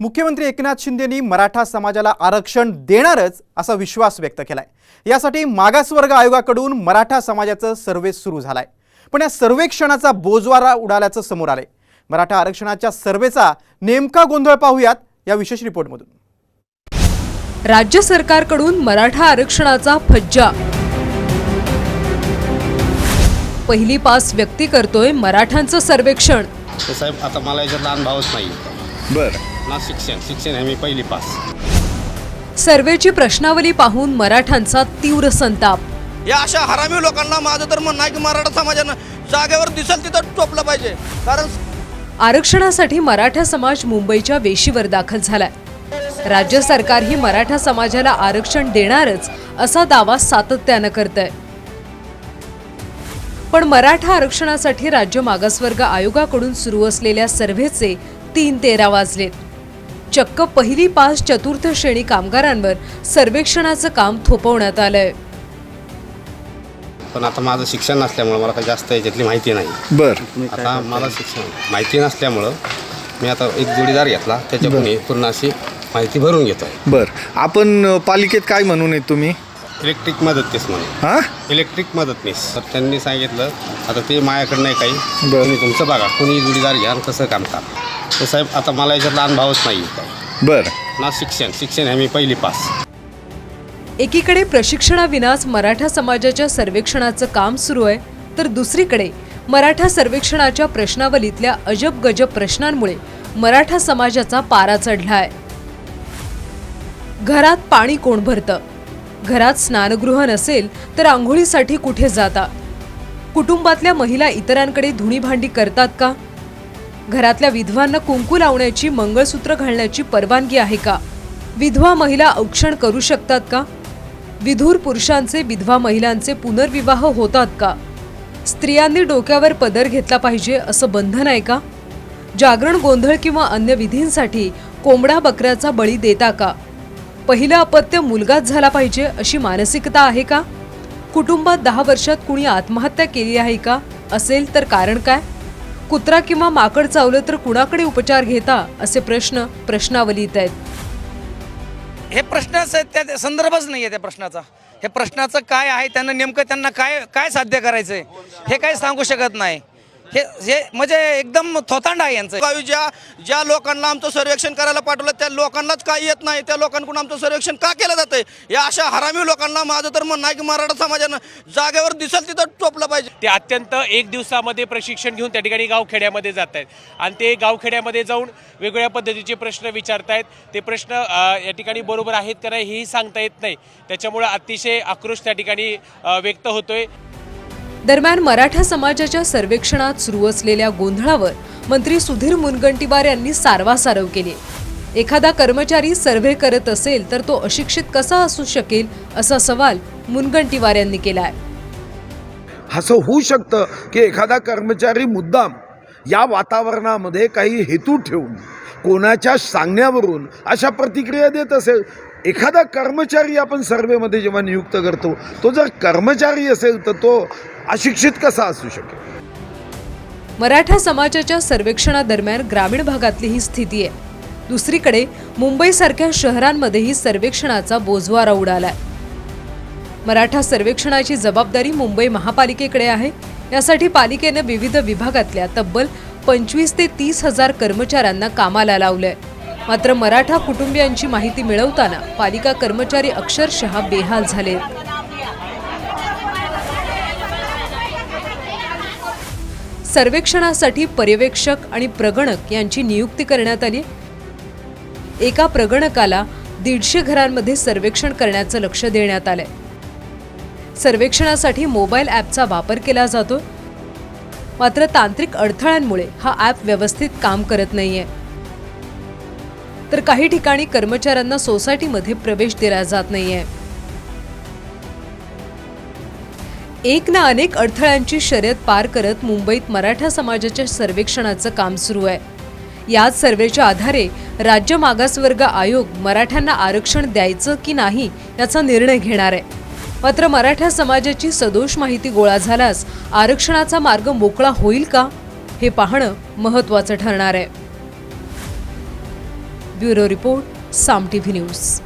मुख्यमंत्री एकनाथ शिंदेंनी मराठा समाजाला आरक्षण देणारच असा विश्वास व्यक्त केलाय. यासाठी मागासवर्ग आयोगाकडून मराठा समाजाचं सर्वे सुरू झालाय. पण या सर्वेक्षणाचा बोजवारा उडाल्याचं समोर आलंय. मराठा आरक्षणाच्या सर्वेचा नेमका गोंधळ पाहूयात या विशेष रिपोर्टमधून. राज्य सरकारकडून मराठा आरक्षणाचा फज्जा. पहिली पास व्यक्ती करतोय मराठ्यांचं सर्वेक्षण. साहेब आता मला अनुभवच नाही बर. ना शिक्षण शिक्षण आहे मी पहिली पास. सर्वेची प्रश्नावली पाहून मराठ्यांचा तीव्र संताप. या अशा हरामी लोकांना माझं तर म्हणणं आहे की मराठा समाजानं जागेवर दिसेल तिथं टोपलं पाहिजे. कारण आरक्षणासाठी मराठा समाज मुंबईच्या वेशीवर दाखल झालाय. राज्य सरकारही मराठा समाजाला आरक्षण देणारच असा दावा सातत्यानं करत आहे पण मराठा आरक्षणासाठी राज्य मागासवर्ग आयोगाकडून सुरू असलेल्या सर्व्हेचे तीन तेरा वाजलेत. चक्क पहिली पास चतुर्थ श्रेणी कामगारांवर सर्वेक्षणाचं काम थोपवण्यात आलंय. पण आता माझं शिक्षण नसल्यामुळं मला काही जास्त याच्यातली माहिती नाही. बर. आता मला शिक्षण माहिती नसल्यामुळं मी आता एक जोडीदार घेतला त्याच्याकडून पूर्ण अशी माहिती भरून घेतो आहे बर. आपण अ, पालिकेत काय म्हणून आहेत तुम्ही? इलेक्ट्रिक मदतनीस म्हणून. हां? इलेक्ट्रिक मदतनीस. तर त्यांनी सांगितलं आता ते माझ्याकडं नाही काही. बरं. तुम्ही तुमचं बघा कोणी जोडीदार घ्या आणि कसं काम का तर साहेब आता मला याच्यातला अनुभवच नाही काही. बर. ना शिक्षण शिक्षण आहे मी पहिली पास एकीकडे प्रशिक्षणाविनाच मराठा समाजाच्या सर्वेक्षणाचं काम सुरू आहे तर दुसरीकडे मराठा सर्वेक्षणाच्या प्रश्नावलीतल्या अजब गजब प्रश्नांमुळे मराठा समाजाचा पारा चढलाय घरात पाणी कोण भरतं? घरात स्नानगृह नसेल तर आंघोळीसाठी कुठे जाता? कुटुंबातल्या महिला इतरांकडे धुणी भांडी करतात का? घरातल्या विधवांना कुंकू लावण्याची मंगळसूत्र घालण्याची परवानगी आहे का? विधवा महिला औक्षण करू शकतात का? विधूर पुरुषांचे विधवा महिलांचे पुनर्विवाह होतात का? स्त्रियांनी डोक्यावर पदर घेतला पाहिजे असं बंधन आहे का? जागरण गोंधळ किंवा अन्य विधींसाठी कोंबडा बकऱ्याचा बळी देता का? पहिलं अपत्य मुलगाच झाला पाहिजे अशी मानसिकता आहे का? कुटुंबात दहा वर्षात कुणी आत्महत्या केली आहे का? असेल तर कारण काय? कुत्रा किंवा माकड चावलं तर कुणाकडे उपचार घेता असे प्रश्न प्रश्नावलीत आहेत. हे प्रश्नाच त्या संदर्भच नाही आहे त्या प्रश्नाचा. हे प्रश्नाचं काय आहे त्यांना नेमकं त्यांना काय काय साध्य करायचं आहे हे काही सांगू शकत नाही. हे हे म्हणजे एकदम थोतांड आहे यांचं. गावी ज्या ज्या लोकांना आमचं सर्वेक्षण करायला पाठवलं त्या लोकांनाच काय येत नाही. त्या लोकांकडून आमचं सर्वेक्षण का केलं जातंय? या अशा हरामी लोकांना माझं तर म्हणणं आहे की मराठा समाजानं जागेवर दिसेल तिथं टोपलं पाहिजे. ते अत्यंत एक दिवसामध्ये प्रशिक्षण घेऊन त्या ठिकाणी गावखेड्यामध्ये जात आहेत. आणि ते गावखेड्यामध्ये जाऊन वेगवेगळ्या पद्धतीचे प्रश्न विचारतायत. ते प्रश्न या ठिकाणी बरोबर आहेत का नाही हेही सांगता येत नाही. त्याच्यामुळे अतिशय आक्रोश त्या ठिकाणी व्यक्त होतोय. दरम्यान मराठा समाजाच्या सर्वेक्षणात सुरू असलेल्या गोंधळावर मंत्री सुधीर मुनगंटीवार यांनी सारवासारव केली. एखादा कर्मचारी सर्व्हे करत असेल तर तो अशिक्षित कसा असू शकेल असा सवाल मुनगंटीवार यांनी केलाय. असं होऊ शकतं की एखादा कर्मचारी मुद्दाम या वातावरणामध्ये काही हेतू ठेवून कोणाच्या सांगण्यावरून अशा प्रतिक्रिया देत असेल. एखादा कर्मचारी आपण सर्वेमध्ये जेव्हा नियुक्त करतो तो जर कर्मचारी असेल तर तो अशिक्षित कसा असू शकेल? मराठा समाजाच्या सर्वेक्षणादरम्यान ग्रामीण भागातली ही स्थिती आहे. दुसरीकडे मुंबईसारख्या शहरांमध्येही सर्वेक्षणाचा बोजवारा उडालाय. मराठा सर्वेक्षणाची जबाबदारी मुंबई महापालिकेकडे आहे. यासाठी पालिकेनं विविध विभागातल्या तब्बल पंचवीस ते तीस हजार कर्मचाऱ्यांना कामाला लावलंय. मात्र मराठा कुटुंबियांची माहिती मिळवताना पालिका कर्मचारी अक्षरशः बेहाल झालेत. सर्वेक्षणासाठी पर्यवेक्षक आणि प्रगणक यांची नियुक्ती करण्यात आली. एका प्रगणकाला दीडशे घरांमध्ये सर्वेक्षण करण्याचं लक्ष देण्यात आलंय. सर्वेक्षणासाठी मोबाईल ॲपचा वापर केला जातो. मात्र तांत्रिक अडथळ्यांमुळे हा ॲप व्यवस्थित काम करत नाहीये. तर काही ठिकाणी कर्मचाऱ्यांना सोसायटीमध्ये प्रवेश दिला जात नाहीये. एक ना अनेक अडथळ्यांची शर्यत पार करत मुंबईत मराठा समाजाच्या सर्वेक्षणाचं काम सुरू आहे. याच सर्वेच्या आधारे राज्य मागासवर्ग आयोग मराठ्यांना आरक्षण द्यायचं की नाही याचा निर्णय घेणार आहे. मात्र मराठा समाजाची सदोष माहिती गोळा झाल्यास आरक्षणाचा मार्ग मोकळा होईल का? हे पाहणं महत्त्वाचं ठरणार आहे. Bureau report Saam T V news.